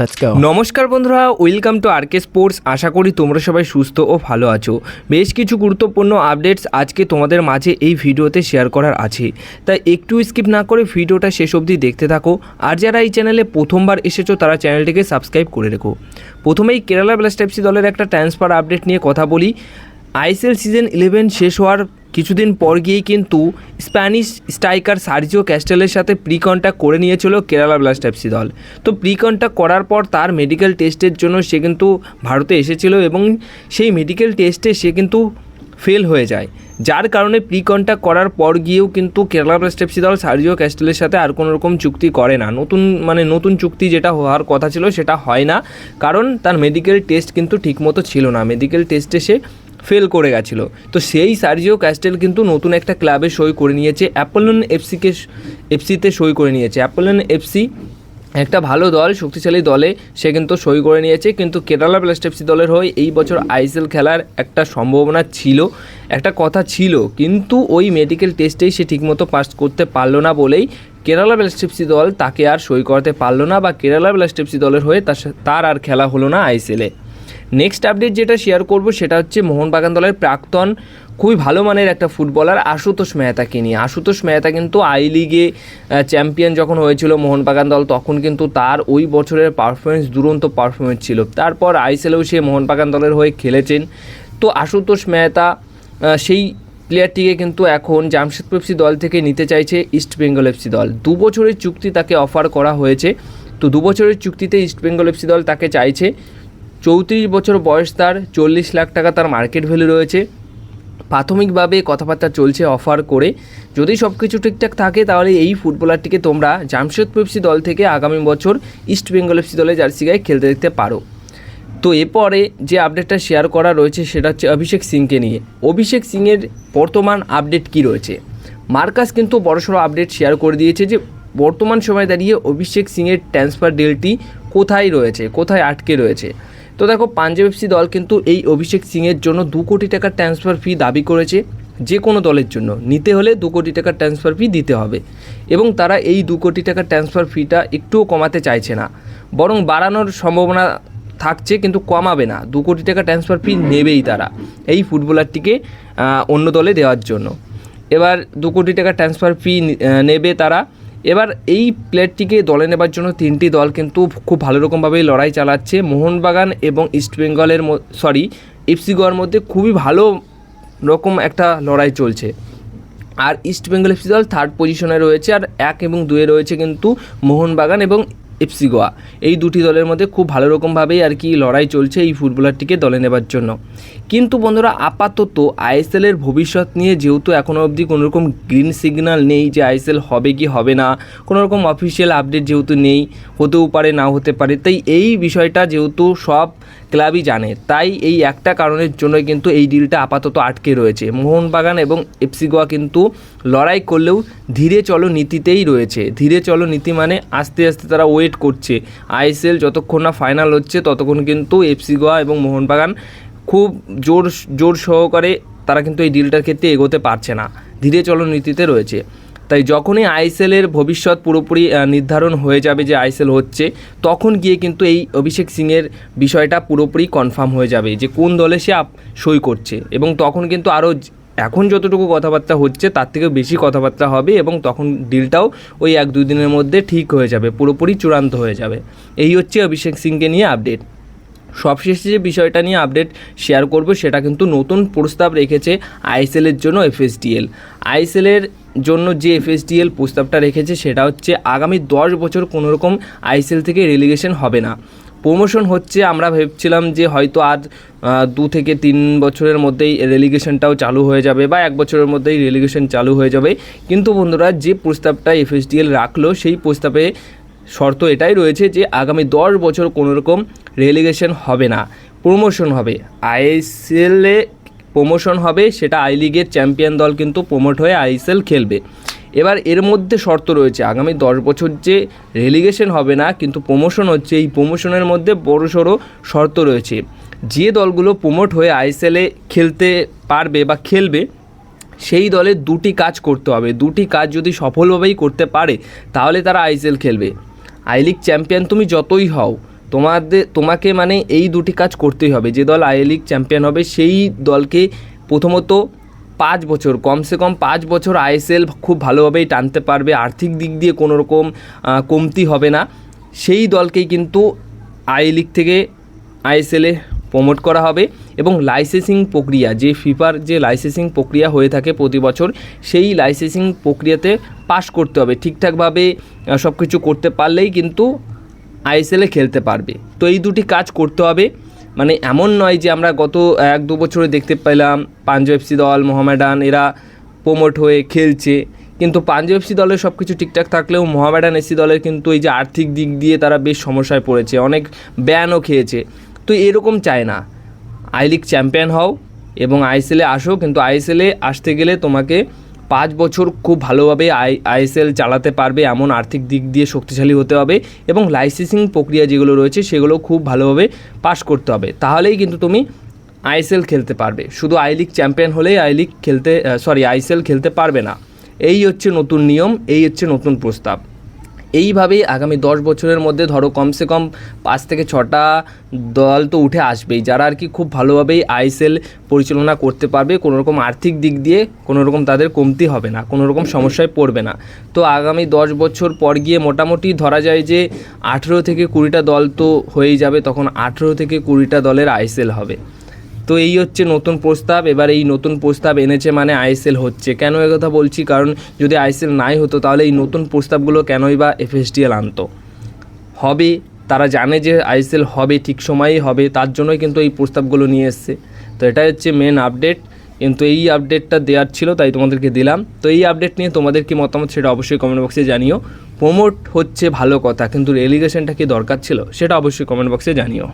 Let's go. নমস্কার বন্ধুরা welcome to RK sports আশা করি তোমরা সবাই সুস্থ ও ভালো আছো। বেশ কিছু গুরুত্বপূর্ণ আপডেটস আজকে তোমাদের মাঝে এই ভিডিওতে শেয়ার করার আছে। তাই একটু স্কিপ না করে ভিডিওটা শেষ অবধি দেখতে থাকো। আর যারা এই চ্যানেলে প্রথমবার এসেছ, তারা চ্যানেলটিকে সাবস্ক্রাইব করে রেখো। প্রথমেই কেরালা ব্লাস্টাইপসি দলের একটা ট্রান্সফার আপডেট নিয়ে কথা বলি। আইএসএল সিজন ইলেভেন শেষ হওয়ার কিছুদিন পর গিয়েই কিন্তু স্প্যানিশ স্ট্রাইকার সার্জিও ক্যাস্টেলের সাথে প্রি কন্ট্যাক্ট করে নিয়েছিল কেরালা ব্লাস্ট এফসি দল। তো প্রি কন্ট্যাক্ট করার পর তার মেডিকেল টেস্টের জন্য সে কিন্তু ভারতে এসেছিল এবং সেই মেডিকেল টেস্টে সে কিন্তু ফেল হয়ে যায়। যার কারণে প্রি কন্ট্যাক্ট করার পর গিয়েও কিন্তু কেরালা ব্লাস্ট এফসি দল সার্জিও ক্যাস্টেলের সাথে আর কোনো রকম চুক্তি করে না। নতুন মানে নতুন চুক্তি যেটা হওয়ার কথা ছিল সেটা হয় না। কারণ তার মেডিকেল টেস্ট কিন্তু ঠিকমতো ছিল না। মেডিকেল টেস্টে সে ফেল করে গেছিল। তো সেই সার্জিও ক্যাস্টেল কিন্তু নতুন একটা ক্লাবে সই করে নিয়েছে অ্যাপোলন এফসিকে এফসিতে সই করে নিয়েছে। অ্যাপোলন এফসি একটা ভালো দল, শক্তিশালী দলে সে কিন্তু সই করে নিয়েছে। কিন্তু কেরালা ব্লাস্ট এফসি দলের হয়ে এই বছর আইএসএল খেলার একটা সম্ভাবনা ছিল, একটা কথা ছিল। কিন্তু ওই মেডিকেল টেস্টেই সে ঠিকমতো পাস করতে পারল না বলেই কেরালা ব্লাস্ট এফসি দল তাকে আর সই করাতে পারল না বা কেরালা ব্লাস্ট এফসি দলের হয়ে তার আর খেলা হলো না আইএসএলে নেক্সট আপডেট যেটা শেয়ার করব সেটা হচ্ছে মোহনবাগান দলের প্রাক্তন, খুবই ভালো মানের একটা ফুটবলার আশুতোষ মেহতাকে নিয়ে। আশুতোষ মেহতা কিন্তু আই লিগে চ্যাম্পিয়ন যখন হয়েছিল মোহনবাগান দল, তখন কিন্তু তার ওই বছরের পারফরমেন্স দুরন্ত পারফরমেন্স ছিল। তারপর আইসেলেও সে মোহনবাগান দলের হয়ে খেলেছেন। তো আশুতোষ মেহতা সেই প্লেয়ারটিকে কিন্তু এখন জামশেদপুর এফসি দল থেকে নিতে চাইছে ইস্ট বেঙ্গল এফসি দল। দু বছরের চুক্তি তাকে অফার করা হয়েছে। তো দু বছরের চুক্তিতে ইস্ট বেঙ্গল এফসি দল তাকে চাইছে। চৌত্রিশ বছর বয়স তার, চল্লিশ লাখ টাকা তার মার্কেট ভ্যালু রয়েছে। প্রাথমিকভাবে কথাবার্তা চলছে অফার করে। যদি সব কিছু ঠিকঠাক থাকে, তাহলে এই ফুটবলারটিকে তোমরা জামশেদপুর এফসি দল থেকে আগামী বছর ইস্ট বেঙ্গল এফসি দলে জার্সি গায়ে খেলতে দেখতে পারো। তো এরপরে যে আপডেটটা শেয়ার করা রয়েছে, সেটা হচ্ছে অভিষেক সিংকে নিয়ে। অভিষেক সিংয়ের বর্তমান আপডেট কি রয়েছে? মার্কাস কিন্তু বড়সড় আপডেট শেয়ার করে দিয়েছে যে, বর্তমান সময় দাঁড়িয়ে অভিষেক সিংয়ের ট্রান্সফার ডিলটি কোথায় রয়েছে, কোথায় আটকে রয়েছে। তো দেখো, পাঞ্জাব এফসি দল কিন্তু এই অভিষেক সিংয়ের জন্য দু কোটি টাকার ট্রান্সফার ফি দাবি করেছে যে কোনো দলের জন্য। নিতে হলে দু কোটি টাকার ট্রান্সফার ফি দিতে হবে। এবং তারা এই দু কোটি টাকার ট্রান্সফার ফিটা একটুও কমাতে চাইছে না। বরং বাড়ানোর সম্ভাবনা থাকছে কিন্তু কমাবে না। দু কোটি টাকা ট্রান্সফার ফি নেবেই তারা এই ফুটবলারটিকে অন্য দলে দেওয়ার জন্য। এবার দু কোটি টাকা ট্রান্সফার ফি নেবে তারা। এবার এই প্লেয়ারটিকে দলে নেবার জন্য তিনটি দল কিন্তু খুব ভালো রকমভাবেই লড়াই চালাচ্ছে। মোহনবাগান এবং ইস্টবেঙ্গলের সরি এফসি গোয়ার মধ্যে খুবই ভালো রকম একটা লড়াই চলছে। আর ইস্ট বেঙ্গল এফসি দল থার্ড পজিশনে রয়েছে আর এক এবং দুয়ে রয়েছে কিন্তু মোহনবাগান এবং এফসি গোয়া এই দুটি দলের মধ্যে খুব ভালো রকমভাবেই আর কি লড়াই চলছে এই ফুটবলারটিকে দলে নেবার জন্য। কিন্তু বন্ধুরা, আপাতত আইএসএল এর ভবিষ্যৎ নিয়ে যেহেতু এখনও অবধি কোনো রকম গ্রিন সিগন্যাল নেই যে আইএসএল হবে কি হবে না কোনো রকম অফিসিয়াল আপডেট যেহেতু নেই, হতেও পারে না হতে পারে, তাই এই বিষয়টা যেহেতু সব ক্লাবই জানে, তাই এই একটা কারণের জন্য কিন্তু এই ডিলটা আপাতত আটকে রয়েছে। মোহনবাগান এবং এফসি গোয়া কিন্তু লড়াই করলেও ধীরে চলো নীতিতেই রয়েছে। ধীরে চলো নীতি মানে আস্তে আস্তে তারা ওয়েট করছে। আইএসএল যতক্ষণ না ফাইনাল হচ্ছে, ততক্ষণ কিন্তু এফসি গোয়া এবং মোহনবাগান খুব জোর জোর সহকারে তারা কিন্তু এই ডিলটার ক্ষেত্রে এগোতে পারছে না। ধীরে চলো নীতিতে রয়েছে। তাই যখনই আইএসএলের ভবিষ্যৎ পুরোপুরি নির্ধারণ হয়ে যাবে যে আইএসএল হচ্ছে, তখন গিয়ে কিন্তু এই অভিষেক সিংয়ের বিষয়টা পুরোপুরি কনফার্ম হয়ে যাবে যে কোন দলে সে সই করছে। এবং তখন কিন্তু আরও এখন যতটুকু কথাবার্তা হচ্ছে, তার থেকে বেশি কথাবার্তা হবে এবং তখন ডিলটাও ওই এক দুই দিনের মধ্যে ঠিক হয়ে যাবে, পুরোপুরি চূড়ান্ত হয়ে যাবে। এই হচ্ছে অভিষেক সিংকে নিয়ে আপডেট সবশেষে যে বিষয়টা নিয়ে আপডেট শেয়ার করব সেটা কিন্তু নতুন প্রস্তাব রেখেছে আইএসএলের জন্য এফএসডিএল আইএসএলের জন্য যে এফএসডিএল প্রস্তাবটা রেখেছে সেটা হচ্ছে আগামী দশ বছর কোনো রকম আইএসএল থেকে রেলিগেশন হবে না। প্রমোশন হচ্ছে আমরা ভেবছিলাম যে হয়তো আহ, দু থেকে তিন বছরের মধ্যেই রেলিগেশনটাও চালু হয়ে যাবে বা এক বছরের মধ্যেই রেলিগেশন চালু হয়ে যাবে। কিন্তু বন্ধুরা যে প্রস্তাবটা এফএসডিএল রাখল সেই প্রস্তাবে শর্ত এটাই রয়েছে যে আগামী দশ বছর কোনোরকম রেলিগেশন হবে না প্রমোশন হবে। আইএসএলে প্রমোশন হবে, সেটা আই লিগের চ্যাম্পিয়ন দল কিন্তু প্রমোট হয়ে আইএসএল খেলবে। এবার এর মধ্যে শর্ত রয়েছে, আগামী দশ বছর যে রেলিগেশন হবে না, কিন্তু প্রমোশন হচ্ছে, এই প্রমোশনের মধ্যে বড় সড়ো শর্ত রয়েছে। যে দলগুলো প্রমোট হয়ে আইএসএলে খেলতে পারবে বা খেলবে, সেই দলের দুটি কাজ করতে হবে। দুটি কাজ যদি সফলভাবেই করতে পারে, তাহলে তারা আইএসএল খেলবে। আই লিগ চ্যাম্পিয়ন তুমি যতই হও তোমাদের তোমাকে মানে এই দুটি কাজ করতেই হবে। যে দল আই লিগ চ্যাম্পিয়ন হবে, সেই দলকে প্রথমত পাঁচ বছর, কমসে কম পাঁচ বছর আইএসএল খুব ভালোভাবেই টানতে পারবে, আর্থিক দিক দিয়ে কোনো রকম কমতি হবে না। সেই দলকেই কিন্তু আই লিগ থেকে আইএসএলে প্রমোট করা হবে এবং লাইসেন্সিং প্রক্রিয়া, যে ফিফার যে লাইসেন্সিং প্রক্রিয়া হয়ে থাকে প্রতি বছর, সেই লাইসেন্সিং প্রক্রিয়াতে পাশ করতে হবে, ঠিকঠাকভাবে সব কিছু করতে পারলেই কিন্তু আইএসএলে খেলতে পারবে। তো এই দুটি কাজ করতে হবে। মানে এমন নয় যে আমরা গত এক দু বছরে দেখতে পেলাম পাঞ্জাব এফসি দল, মোহামেডান, এরা প্রমোট হয়ে খেলছে। কিন্তু পাঞ্জাব এফসি দলের সব কিছু ঠিকঠাক থাকলেও মোহামেডান এসি দলের কিন্তু এই যে আর্থিক দিক দিয়ে তারা বেশ সমস্যায় পড়েছে, অনেক ব্যানও খেয়েছে। তো এরকম চায় না। আই লিগ চ্যাম্পিয়ন হও এবং আইএসএলে আসো, কিন্তু আইএসএলে আসতে গেলে তোমাকে পাঁচ বছর খুব ভালোভাবে আই আইএসএল চালাতে পারবে, এমন আর্থিক দিক দিয়ে শক্তিশালী হতে হবে এবং লাইসেন্সিং প্রক্রিয়া যেগুলো রয়েছে সেগুলো খুব ভালোভাবে পাশ করতে হবে। তাহলেই কিন্তু তুমি আইএসএল খেলতে পারবে। শুধু আই লিগ চ্যাম্পিয়ন হলেই আই লিগ খেলতে সরি আইএসএল খেলতে পারবে না। এই হচ্ছে নতুন নিয়ম, এই হচ্ছে নতুন প্রস্তাব। এইভাবেই আগামী দশ বছরের মধ্যে ধরো কমসে কম পাঁচ থেকে ছটা দল তো উঠে আসবেই। যারা আর কি খুব ভালোভাবেই আইএসএল পরিচালনা করতে পারবে কোনো রকম আর্থিক দিক দিয়ে কোনো রকম তাদের কমতি হবে না কোনো রকম সমস্যায় পড়বে না। তো আগামী দশ বছর পর গিয়ে মোটামুটি ধরা যায় যে আঠেরো থেকে কুড়িটা দল তো হয়েই যাবে, তখন আঠেরো থেকে কুড়িটা দলের আইএসএল হবে। তো এই হচ্ছে নতুন প্রস্তাব। এবার এই নতুন প্রস্তাব এনেছে মানে আইএসএল হচ্ছে। কেন কথা বলছি? কারণ যদি আইএসএল নাই হতো, তাহলে এই নতুন প্রস্তাবগুলো কেনই বা এফএসডিএল আনতো? হবে, তারা জানে যে আইএসএল হবে, ঠিক সময়েই হবে, তার জন্যই কিন্তু এই প্রস্তাবগুলো নিয়ে এসছে। তো এটাই হচ্ছে মেন আপডেট কিন্তু এই আপডেটটা দেওয়ার ছিল, তাই তোমাদেরকে দিলাম। তো এই আপডেট নিয়ে তোমাদের কি মতামত সেটা অবশ্যই কমেন্ট বক্সে জানিও। প্রমোট হচ্ছে ভালো কথা, কিন্তু রেলিগেশনটা কি দরকার ছিল? সেটা অবশ্যই কমেন্ট বক্সে জানিও।